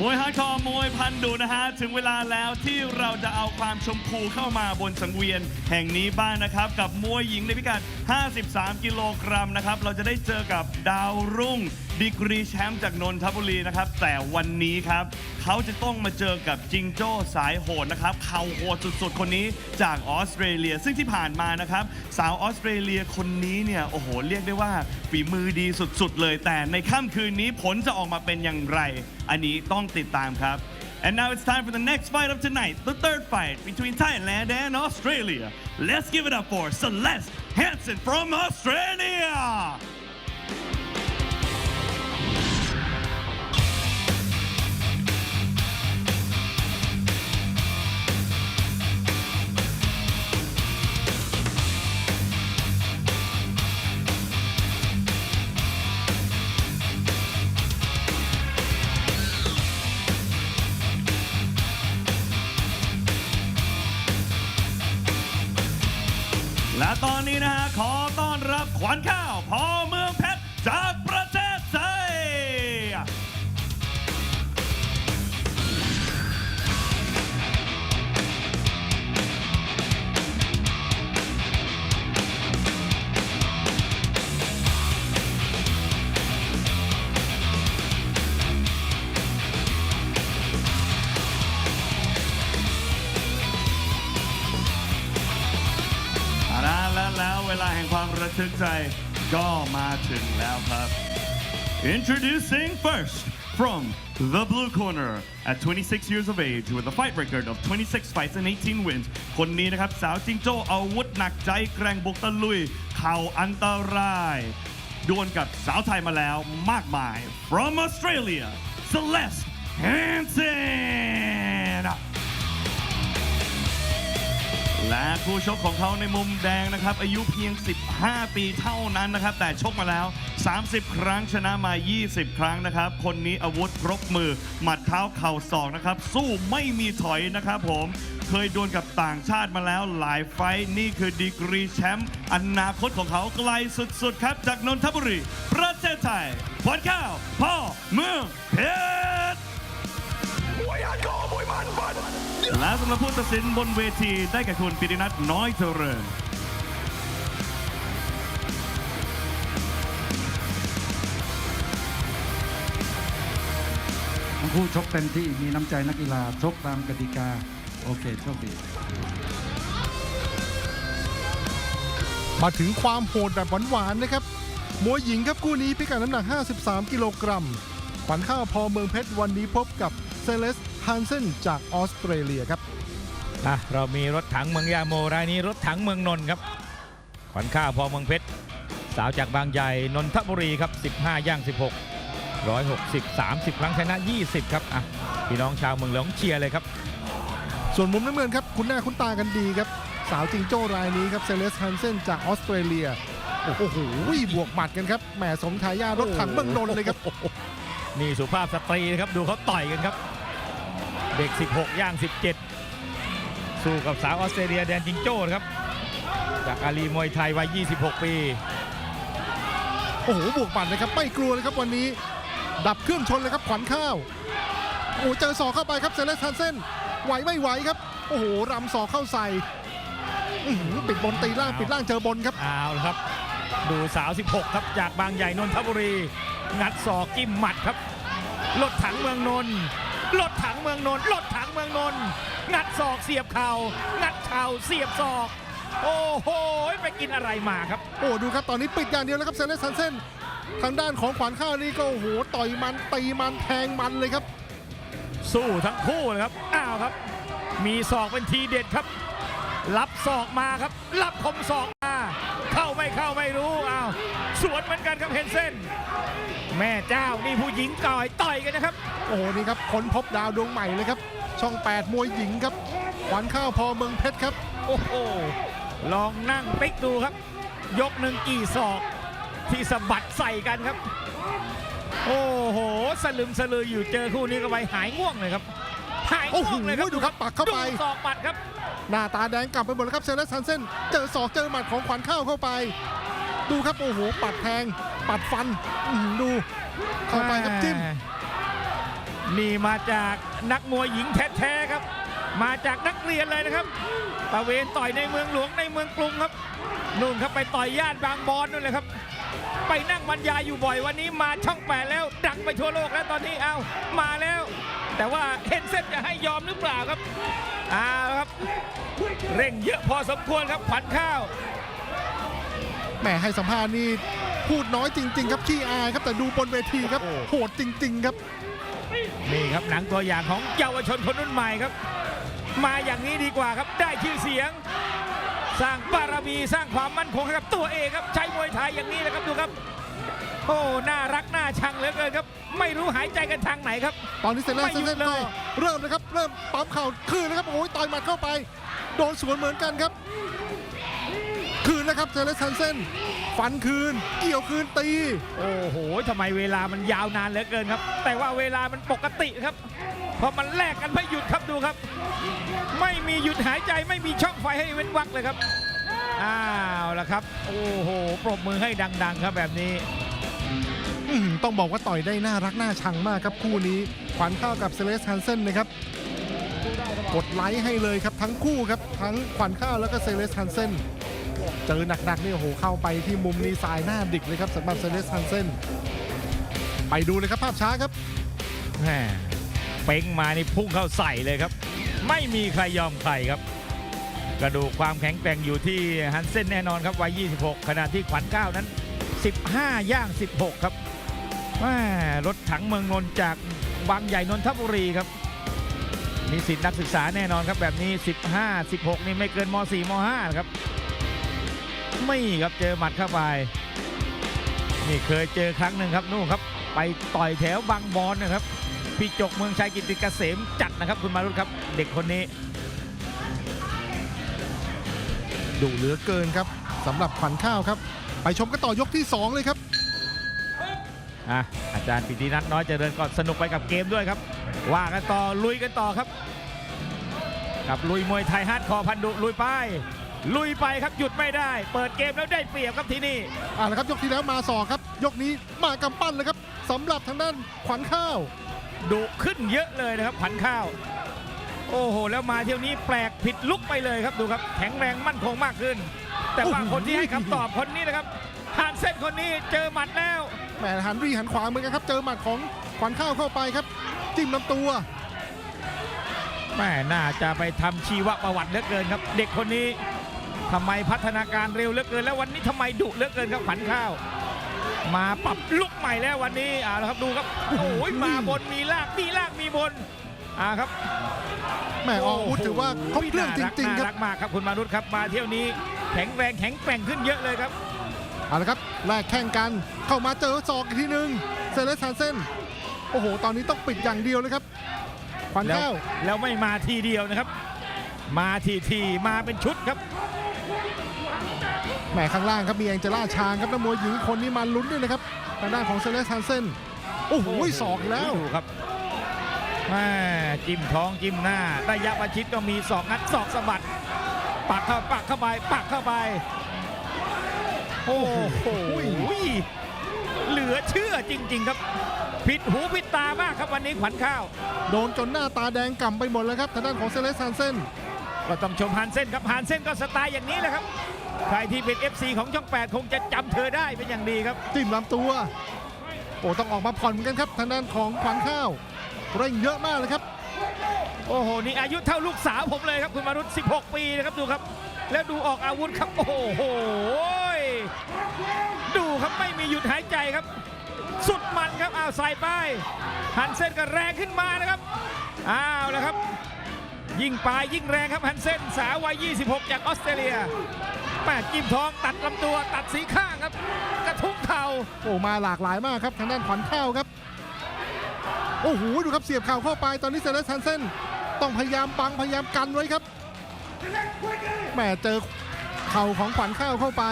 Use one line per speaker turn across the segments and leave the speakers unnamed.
มวยฮาร์ดคอร์มวยพันดุนะฮะ ถึงเวลาแล้วที่เราจะเอาความชมพูเข้ามาบนสังเวียนแห่งนี้บ้างนะครับ กับมวยหญิงในพิกัด 53 กิโลกรัมนะครับ เราจะได้เจอกับดาวรุ่ง ดีกรีแชมป์จากนนทบุรีนะครับ แต่วันนี้ครับ เขาจะต้องมาเจอกับจิงโจ้สายโหดนะครับเข่าโหดสุดๆ คนนี้จากออสเตรเลีย ซึ่งที่ผ่านมานะครับ สาวออสเตรเลียคนนี้เนี่ย โอ้โห เรียกได้ว่าฝีมือดีสุดๆ เลย แต่ในค่ำคืนนี้ผลจะออกมาเป็นอย่างไร อันนี้ต้องติดตามครับ And now it's time for the next fight of tonight, the third fight between Thailand and Australia. Let's give it up for Celeste Hansen from Australia. ต้อ าแห่งความระทึกใจก็มาถึงแล้วครับ Introducing first from the blue corner at 26 years of age with a fight record of 26 fights and 18 wins คนนี้นะครับ สาวจิงโจ้อาวุธหนักใจแกร่งบุกตะลุย เข่าอันตราย ดวลกับสาวไทยมาแล้วมากมาย from Australia Celeste Hansen และคู่ชกของเขาในมุมแดงนะครับ อายุเพียง 15 ปีเท่านั้นนะครับ แต่ชกมาแล้ว 30 ครั้งชนะมา 20 ครั้งนะครับ คนนี้อาวุธครบมือ หมัดเท้าเข่าศอกนะครับ สู้ไม่มีถอยนะครับผมเคยดวลกับต่างชาติมาแล้วหลายไฟนี่คือดีกรีแชมป์อนาคตของเขาไกลสุดๆ ครับ จากนนทบุรี ประเทศไทยพอนข้าวพ่อเมืองเพชรมวยฮาร์โก้วยมันปน และสำหรับผู้ตัดสินบนเวทีได้แก่คุณปิตินัทน้อยเจริญ
ทั้งคู่ชกเต็มที่มีน้ำใจนักกีฬาชกตามกติกา โอเคโชคดี
มาถึงความโหดแบบหวานๆนะครับ มวยหญิงครับคู่นี้พิกัดน้ำหนัก 53 กิโลกรัม ขวัญข้าวพอเมืองเพชรวันนี้พบกับเซเลส ฮันเซนจากออสเตรเลียครับ
อะเรามีรถถังเมืองยาโมรายนี้รถถังเมืองนนท์ครับ ขวัญข้าวพอเมืองเพชร สาวจากบางใหญ่นนทบุรีครับ 15 ย่าง 16 160 30 ครั้งชนะ 20 ครับอะพี่น้องชาวเมืองหลวงเชียร์เลยครับ
ส่วนมุมน้ำเงินครับ คุณหน้าคุณตากันดีครับ สาวจิงโจ้รายนี้ครับเซเลสฮันเซนจากออสเตรเลียโอ้โหบวกหมัดกันครับแหมสมทายารถถังเมืองนนท์เลยครับ
นี่สุภาพสตรีนะครับดูเขาต่อยกันครับ เด็ก 16 ย่าง 17 สู้กับสาวออสเตรเลียแดนจิงโจ้นะครับ จากอาลีมวยไทยวัย 26 ปี
โอ้โหบวกหมัดเลยครับ ไม่กลัวเลยครับวันนี้ ดับเครื่องชนเลยครับขวัญข้าว โอ้โหเจอศอกเข้าไปครับเซเลสฮันเซนไหวไม่ไหวครับ โอ้โหรำศอกเข้าใส่อื้อหือปิดบนตีล่างปิดล่างเจอบนครับ
เอาละครับ ดูสาว 16 ครับจากบางใหญ่นนทบุรี งัดศอกจิ้มหมัดครับรถถังเมืองนนท์ รถถังเมืองนนท์รถถังเมืองนนท์งัดศอกเสียบเข่างัดเข่าเสียบศอก โอ้โหไปกินอะไรมาครับ
โอ้ดูครับตอนนี้ปิดอย่างเดียวแล้วครับเซเลสฮันเซนทางด้านของขวัญข้าวนี่ก็โอ้โหต่อยมันตีมันแทงมันเลยครับ
สู้ทั้งคู่เลยครับอ้าวครับ มีศอกเป็นทีเด็ดครับรับศอกมาครับ รับคมศอกมา เข้าไม่เข้าไม่รู้อ้าว สวนเหมือนกันครับเฮนเซนแม่เจ้านี่ผู้หญิงต่อยต่อยกันนะครับ
โอ้โหนี่ครับค้นพบดาวดวงใหม่เลยครับ ช่อง 8 มวยหญิงครับขวัญข้าวพอเมืองเพชรครับ
โอ้โหลองนั่งติ๊กดูครับ ยกหนึ่งกี่ศอก ที่สะบัดใส่กันครับ โอ้โหสลึมสลืออยู่เจอคู่นี้ก็ไปหายง่วงเลยครับหาย
โอ้โห
ง่วงเลยครับ
ดูครับปักเข้าไป
ดูศอกปัดครับ
หน้าตาแดงกลับไปหมดแล้วครับเซเลสฮันเซนเจอศอกเจอหมัดของขวัญข้าวเข้าไป ดูครับโอ้โหปัดแทง ปัดฟันดูเข้าไปครับจิ้ม
นี่มาจากนักมวยหญิงแท้ๆครับ มาจากนักเรียนเลยนะครับตะเวนต่อยในเมืองหลวงในเมืองกรุงครับนู่นครับไปต่อยย่านบางบอนนู่นเลยครับ ไปนั่งบรรยายอยู่บ่อยวันนี้มาช่องแปดแล้วดังไปทั่วโลกแล้วตอนนี้เอามาแล้ว แต่ว่าเห็นเส้นจะให้ยอมหรือเปล่าครับเอาละครับ เร่งเยอะพอสมควรครับขวัญข้าว
แหมให้สัมภาษณ์นี่พูดน้อยจริง ๆ ครับขี้อายครับแต่ดูบนเวทีครับ
โอ้
โหดจริง ๆ ครับ
นี่ครับหนังตัวอย่างของเยาวชนคนรุ่นใหม่ครับ มาอย่างนี้ดีกว่าครับได้ชื่อเสียง สร้างบารมีสร้างความมั่นคงให้กับตัวเองครับใช้มวยไทยอย่างนี้นะครับดูครับโอ้น่ารักน่าชังเหลือเกินครับ ไม่รู้หายใจกันทางไหนครับ
ตอนนี้เซเลส
ไม่หยุด
เซน
เล
ก็
ย
เริ่มนะครับ เริ่มปั๊มเข่าคืนนะครับ โอ้ยต่อยหมัดเข้าไป โดนสวนเหมือนกันครับ คืนนะครับเซเลสซันเซนฟันคืน เกี่ยวคืนตี
โอ้โหทำไมเวลามันยาวนานเหลือเกินครับ แต่ว่าเวลามันปกติครับ เพราะมันแลกกันไม่หยุดครับดูครับ ไม่มีหยุดหายใจไม่มีช่องไฟให้เว้นวักเลยครับ อ้าวละครับ โอ้โห ปรบมือให้ดัง ๆ ครับแบบนี้
อื้อหือต้องบอกว่าต่อยได้น่ารักน่าชังมากครับคู่นี้ขวัญข้าวกับเซเลสฮันเซนนะครับกดไลค์ให้เลยครับทั้งคู่ครับทั้งขวัญข้าวแล้วก็เซเลสฮันเซน เจอหนักๆนี่โอ้โหเข้าไปที่มุมนี้สายหน้าดิกเลยครับสำหรับเซเลสฮันเซนไปดูเลยครับภาพช้าครับ
แหมเป้งมานี่พุ่งเข้าใส่เลยครับ ไม่มีใครยอมใครครับ กระดูกความแข็งแกร่งอยู่ที่ฮันเซนแน่นอนครับวัย 26 ขณะที่ขวัญก้านั้น 15 ย่าง 16 ครับแหม่รถถังเมืองนนท์จากบางใหญ่นนทบุรีครับมีสิทธินักศึกษาแน่นอนครับแบบนี้ 15 16 นี่ไม่เกินม 4 ม 5 ครับ ไม่ครับเจอหมัดเข้าไป นี่เคยเจอครั้งหนึ่งครับนู่นครับ ไปต่อยแถวบางบอนนะครับ พี่จกเมืองชัยกิติเกษมจัดนะครับคุณมารุตครับ เด็กคนนี้
ดุเหลือเกินครับสำหรับขวัญข้าวครับ ไปชมกันต่อยกที่ 2 เลยครับ
อะอาจารย์ปิตินัทน้อยเจริญก็สนุกไปกับเกมด้วยครับ ว่ากันต่อลุยกันต่อครับ กับลุยมวยไทยฮาร์ดคอร์พันดุลุยไป ลุยไปครับหยุดไม่ได้ เปิดเกมแล้วได้เปรียบครับที่นี่
อ่าแล้วครับยกที่แล้วมาสอกครับ ยกนี้มากำปั้นเลยครับสำหรับทางด้านขวัญข้าว
ดุขึ้นเยอะเลยนะครับผันข้าว โอ้โห แล้วมาเที่ยวนี้แปลกผิดลุกไปเลยครับดูครับ แข็งแรงมั่นคงมากขึ้น แต่ว่า
โอ้โห
คนที่ให้คำตอบคนนี้นะครับหานเส้นคนนี้เจอหมัดแล้ว
แหมหันรีหันขวาเหมือนกันครับ เจอหมัดของขวัญข้าวเข้าไปครับ จิ้มลำตัว
แม่น่าจะไปทำชีวประวัติเหลือเกินครับ เด็กคนนี้ ทำไมพัฒนาการเร็วเหลือเกิน แล้ววันนี้ทำไมดุเหลือเกินครับขวัญข้าว มาปรับลุกใหม่แล้ววันนี้อ่าแล้วครับดูครับโอ้ยมาบนมีล่างมีล่างมีบนอ่าครับ
แหมออกอาวุธถือว่าครบเครื่องจริง ๆ ค
น่า
รั
รับกมากครับคุณมานุษย์ครับมาเที่ยวนี้แข็งแรงแข็งแกร่งขึ้นเยอะเลยครับ
เอาละครับแลกแข่งกันเข้ามาเจอศอกอีกทีหนึ่งเซเลสซันเซนโอ้โห ตอนนี้ต้องปิดอย่างเดียวเลยครับขวัญ
แล้ว
ข้าว
แล้วไม่มาทีเดียวนะครับ มาทีทีมาเป็นชุดครับ
แหมข้างล่างครับมีแองเจล่าชางครับนักมวยหญิงคนนี้มาลุ้นด้วยนะครับทางด้านของเซเลสซันเซนโอ้โหศอกอีกแล้ว
ดูครับแม่จิ้มท้องจิ้มหน้าระยะประชิดก็มีศอกงัดศอกสะบัดปักเข้าปักเข้าไปปักเข้าไป โอ้โหเหลือเชื่อจริง ๆ ครับผิดหูผิดตามากครับวันนี้ขวัญข้าว
โดนจนหน้าตาแดงก่ำไปหมดแล้วครับทางด้านของเซเลสซันเซน
ก็ต้องชมฮานเส้นครับฮานเส้นก็สไตล์อย่างนี้แหละครับ ใครที่เป็น FC ของช่อง 8 คงจะจำเธอได้เป็นอย่างดีครับ
จิ้มลำตัวโอ้ต้องออกมาผ่อนเหมือนกันครับทางด้านของขวัญข้าวเร่งเยอะมากเลยครับ
โอ้โห นี่อายุเท่าลูกสาวผมเลยครับ คุณมารุต16 ปีนะครับดูครับ แล้วดูออกอาวุธครับ โอ้โห ดูครับไม่มีหยุดหายใจครับ สุดมันครับอ้าวใส่ไปฮันเซนก็แรงขึ้นมานะครับอ้าวแล้วครับ ยิ่งปลายยิ่งแรงครับฮันเซนสาววัย 26 จากออสเตรเลียแปดจิ้มท้องตัดลำตัวตัดสีข้างครับ กระทุ้งเข่า
โอ้มาหลากหลายมากครับ ทางด้านขวัญข้าวครับ โอ้โหดูครับเสียบเข่าเข้าไปตอนนี้เซเลสซันเซนต้องพยายามบังพยายามกันไว้ครับแหมเจอเข่าของขวัญข้าวเข้าไป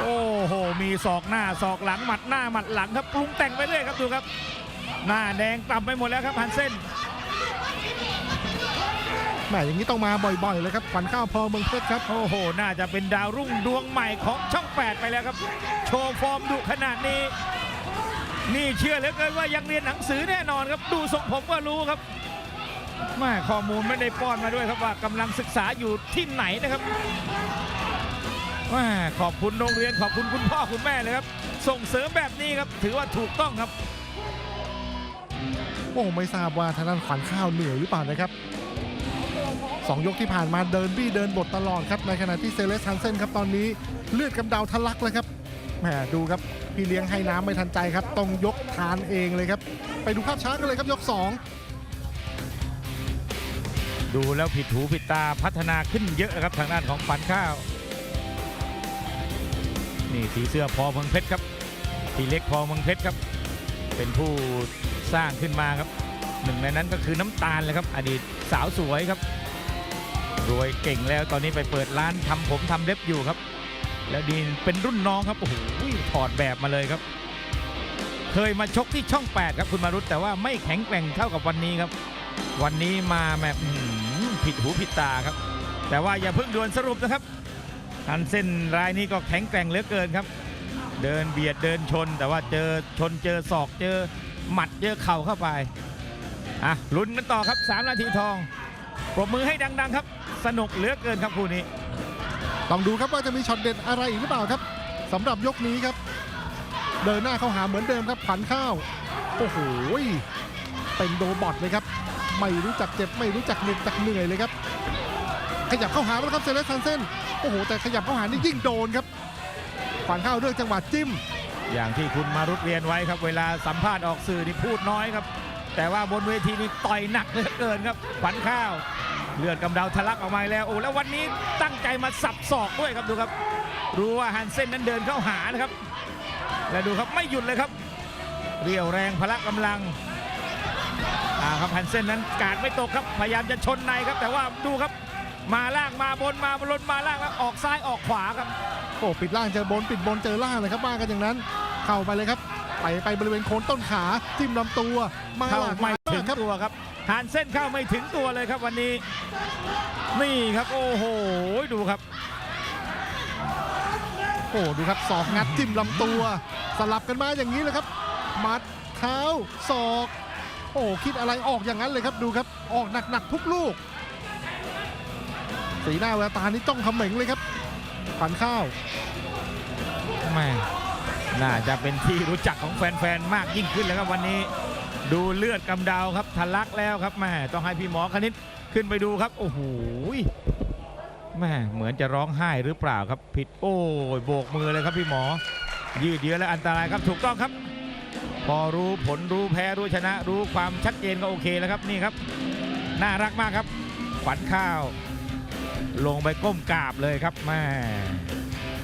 โอ้โห มีศอกหน้าศอกหลังหมัดหน้าหมัดหลังครับปรุงแต่งไปเรื่อยครับดูครับ หน้าแดงกล่ำไปหมดแล้วครับฮันเซน
แหมอย่างนี้ต้องมาบ่อยๆเลยครับขวัญข้าวพอเมืองเพชรครับ
โอ้โห น่าจะเป็นดาวรุ่งดวงใหม่ของช่อง 8 ไปแล้วครับ โชว์ฟอร์มดุขนาดนี้ นี่เชื่อเหลือเกินว่ายังเรียนหนังสือแน่นอนครับ ดูทรงผมก็รู้ครับแม่ข้อมูลไม่ได้ป้อนมาด้วยครับว่ากำลังศึกษาอยู่ที่ไหนนะครับแม่ขอบคุณโรงเรียนขอบคุณคุณพ่อคุณแม่เลยครับ ส่งเสริมแบบนี้ครับ ถือว่าถูกต้องครับ
โอ้ไม่ทราบว่าทางด้านขวัญข้าวเหนื่อยหรือเปล่านะครับ สองยกที่ผ่านมาเดินบี้เดินบทตลอดครับในขณะที่เซเลสทันเซนครับตอนนี้เลือดกำเดาทะลักเลยครับแหมดูครับพี่เลี้ยงให้น้ำไม่ทันใจครับต้องยกทานเองเลยครับ ไปดูภาพช้ากันเลยครับยก 2
ดูแล้วผิดหูผิดตาพัฒนาขึ้นเยอะครับทางด้านของขวัญข้าว นี่สีเสื้อพอเมืองเพชรครับสีเล็กพอเมืองเพชรครับ เป็นผู้สร้างขึ้นมาครับหนึ่งในนั้นก็คือน้ำตาลเลยครับ อดีตสาวสวยครับ รวยเก่งแล้วตอนนี้ไปเปิดร้านทำผมทำเล็บอยู่ครับ แล้วดีเป็นรุ่นน้องครับโอ้โหถอดแบบมาเลยครับ เคยมาชกที่ช่อง 8 ครับคุณมารุตแต่ว่าไม่แข็งแกร่งเท่ากับวันนี้ครับ วันนี้มาแบบผิดหูผิดตาครับ แต่ว่าอย่าเพิ่งด่วนสรุปนะครับทันเส้นรายนี้ก็แข็งแกร่งเหลือเกินครับ เดินเบียดเดินชน แต่ว่าเจอชนเจอศอกเจอหมัดเจอเข่าเข้าไปอะลุ้นกันต่อครับ 3 นาทีทองปรบมือให้ดัง ๆ ครับ สนุกเหลือเกินครับคู่นี้
ต้องดูครับว่าจะมีช็อตเด็ดอะไรอีกหรือเปล่าครับสำหรับยกนี้ครับ เดินหน้าเข้าหาเหมือนเดิมครับผันข้าวโอ้โหเป็นโดบอทเลยครับ ไม่รู้จักเจ็บไม่รู้จักเหน็ดจักเหนื่อยเลยครับ ขยับเข้าหาแล้วครับเซเลสทันเซนโอ้โห แต่ขยับเข้าหานี่ยิ่งโดนครับผันข้าวเลือกจังหวะจิ้ม
อย่างที่คุณมารุตเรียนไว้ครับ เวลาสัมภาษณ์ออกสื่อนี่พูดน้อยครับ แต่ว่าบนเวทีนี่ต่อยหนักเหลือเกินครับขวัญข้าว เลือดกำเดาทะลักออกมาแล้วโอ้แล้ววันนี้ตั้งใจมาสับศอกด้วยครับดูครับ รู้ว่าฮันเซนนั้นเดินเข้าหานะครับ และดูครับไม่หยุดเลยครับ เรียวแรงพละกำลังอ่าครับฮันเซนนั้นกาดไม่ตกครับพยายามจะชนในครับ แต่ว่าดูครับมาล่างมาบนมาบนมาล่างแล้วออกซ้ายออกขวาครับ
โอ้ปิดล่างเจอบนปิดบนเจอล่างเลยครับว่ากันอย่างนั้น เข้าไปเลยครับไปไปบริเวณโคนต้นขาจิ้มลำตัวมา
เข้า
หลาก
ไม่ถึง
ครับ
ตัวครับ หานเส้นเข้าไม่ถึงตัวเลยครับวันนี้ นี่ครับโอ้โหดูครับ
โอ้ดูครับศอกงัดจิ้มลำตัว สลับกันมาอย่างนี้เลยครับหมัดเท้าศอก โอ้คิดอะไรออกอย่างนั้นเลยครับดูครับออกหนักๆทุกลูก สีหน้าแววตานี่จ้องเขม็งเลยครับฝันข้าว
แม่น่าจะเป็นที่รู้จักของแฟนๆมากยิ่งขึ้นแล้วครับวันนี้ ดูเลือดกำเดาครับทะลักแล้วครับแม่ต้องให้พี่หมอคณิตขึ้นไปดูครับ โอ้โหแม่เหมือนจะร้องไห้หรือเปล่าครับ ผิดโอ้ยโบกมือเลยครับพี่หมอ ยืดเยื้อและอันตรายครับถูกต้องครับ พอรู้ผลรู้แพ้รู้ชนะ รู้ความชัดเจนก็โอเคแล้วครับนี่ครับ น่ารักมากครับ ขวัญข้าว ลงไปก้มกราบเลยครับแม่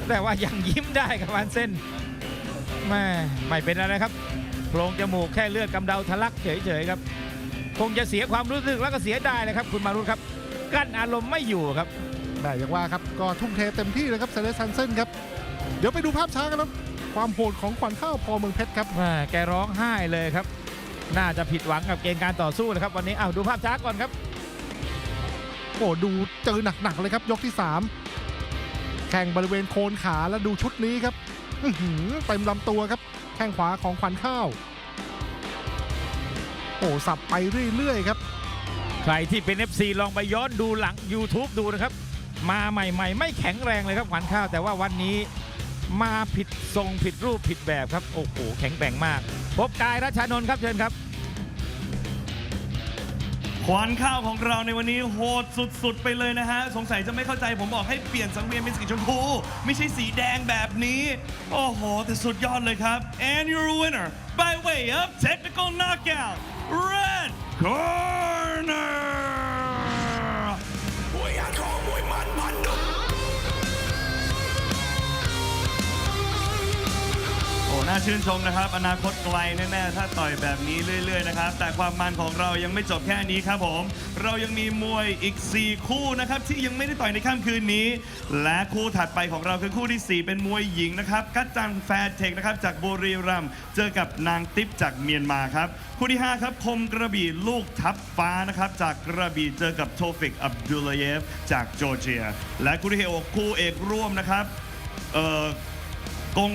แต่ว่ายังยิ้มได้ครับวันเส้นแม่ไม่เป็นอะไรครับ โพรงจมูกแค่เลือดกำเดาทะลักเฉยๆครับ คงจะเสียความรู้สึกแล้วก็เสียดายเลยครับ คุณมารุตครับ กั้นอารมณ์ไม่อยู่ครับ
ได้อย่างว่าครับก็ทุ่มเทเต็มที่เลยครับเซเลสซันเซนครับ เดี๋ยวไปดูภาพช้ากันครับความโหดของขวัญข้าวพอเมืองเพชรครับ
แม่แกร้องไห้เลยครับ น่าจะผิดหวังกับเกมการต่อสู้นะครับ วันนี้อ้าวดูภาพช้าก่อนครับ
โอ้ดูเจอหนักๆเลยครับยกที่ 3 แข่งบริเวณโคนขาแล้วดูชุดนี้ครับอื้อหือ เต็มลำตัวครับแข้งขวาของขวัญข้าว โอ้สับไปเรื่อยๆครับ
ใครที่เป็น FC ลองไปย้อนดูหลัง YouTube ดูนะครับ มาใหม่ ๆ ไม่แข็งแรงเลยครับขวัญข้าว แต่ว่าวันนี้มาผิดทรงผิดรูปผิดแบบครับ โอ้โหแข็งแกร่งมาก พบกายรัชานนท์ครับเชิญครับ
ขวานข้าวของเราในวันนี้โหดสุดๆ ไปเลยนะฮะ สงสัยจะไม่เข้าใจผมบอกให้เปลี่ยนสังเวียนเป็นสีชมพู ไม่ใช่สีแดงแบบนี้ โอ้โห แต่สุดยอดเลยครับ and your winner by way of technical knockout red corner น่าชื่นชมนะครับ อนาคตไกลแน่ๆถ้าต่อยแบบนี้เรื่อย ๆ นะครับ แต่ความมันของเรายังไม่จบแค่นี้ครับผม เรายังมีมวยอีก 4 คู่นะครับ ที่ยังไม่ได้ต่อยในค่ำคืนนี้ และคู่ถัดไปของเราคือคู่ที่ 4 เป็นมวยหญิงนะครับ กัจจังแฟร์เทคนะครับจากบุรีรัมย์เจอกับนางติ๊บจากเมียนมาครับ คู่ที่ 5 ครับคมกระบี่ลูกทับฟ้านะครับจากกระบี่เจอกับโทฟิกอับดุลเยฟจากจอร์เจีย และคู่ที่หกคู่เอกร่วมนะครับเอ่อกง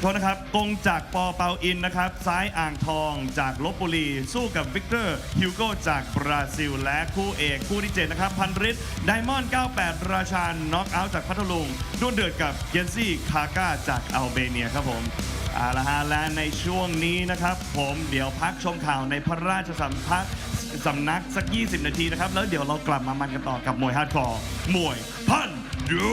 โทษนะครับกงจากปอเปาอินนะครับ ซ้ายอ่างทองจากลบบุรี สู้กับวิกเตอร์ฮิวโกจากบราซิล และคู่เอกคู่ที่ 7 นะครับ พันริศไดมอนด์98 ราชาน็อกเอาท์จากพัทลุงดวลเดือดกับเยนซี่คาก้าจากอัลเบเนียครับผมเอาละฮะและในช่วงนี้นะครับ ผมเดี๋ยวพักชมข่าวในพระราชสัมภาษสำนักสัก 20 นาทีนะครับ แล้วเดี๋ยวเรากลับมามันกันต่อกับมวยฮาร์ดคอร์มวยพันดุ